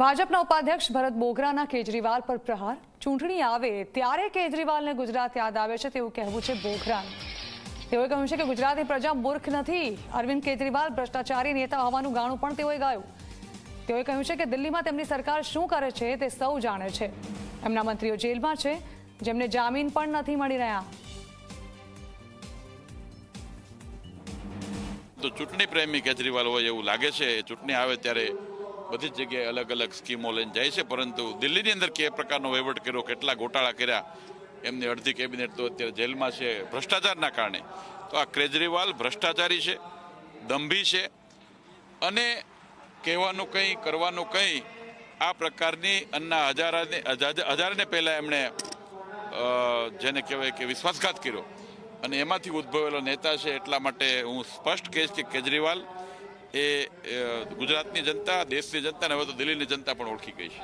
ભાજપના ઉપાધ્યક્ષ ભરત બોગરાના કેજરીવાલ પર પ્રહાર. ચૂંટણી આવે ત્યારે કેજરીવાલને ગુજરાત યાદ આવે છે તેવું કહેવું છે બોગરાનું. તેઓએ કહ્યું છે કે ગુજરાતની પ્રજા મૂર્ખ નથી. અરવિંદ કેજરીવાલ ભ્રષ્ટાચારી નેતા હોવાનું ગાણું પણ તેઓએ ગાયું. તેઓએ કહ્યું છે કે દિલ્હીમાં તેમની સરકાર શું કરે છે તે સૌ જાણે છે. એમના મંત્રીઓ જેલમાં છે, જેમને જામીન પણ નથી મળી રહ્યા. તો ચૂંટણી પ્રેમી કેજરીવાલ હોય એવું લાગે છે. ચૂંટણી આવે ત્યારે બધી જ જગ્યાએ અલગ અલગ સ્કીમો લઈને જાય છે, પરંતુ દિલ્હીની અંદર કે પ્રકારનો વહીવટ કર્યો, કેટલા ગોટાળા કર્યા, એમની અડધી કેબિનેટ તો અત્યારે જેલમાં છે ભ્રષ્ટાચારના કારણે. તો આ કેજરીવાલ ભ્રષ્ટાચારી છે, દંભી છે, અને કહેવાનું કંઈ, કરવાનું કંઈ, આ પ્રકારની અન્ના હજારાને હજારને પહેલાં એમણે જેને કહેવાય કે વિશ્વાસઘાત કર્યો. અને એમાંથી ઉદ્ભવેલો નેતા છે એટલા માટે હું સ્પષ્ટ કહીશ કે કેજરીવાલ એ ગુજરાતની જનતા દેશની જનતા અને હવે તો દિલ્હીની જનતા પણ ઓળખી ગઈ છે.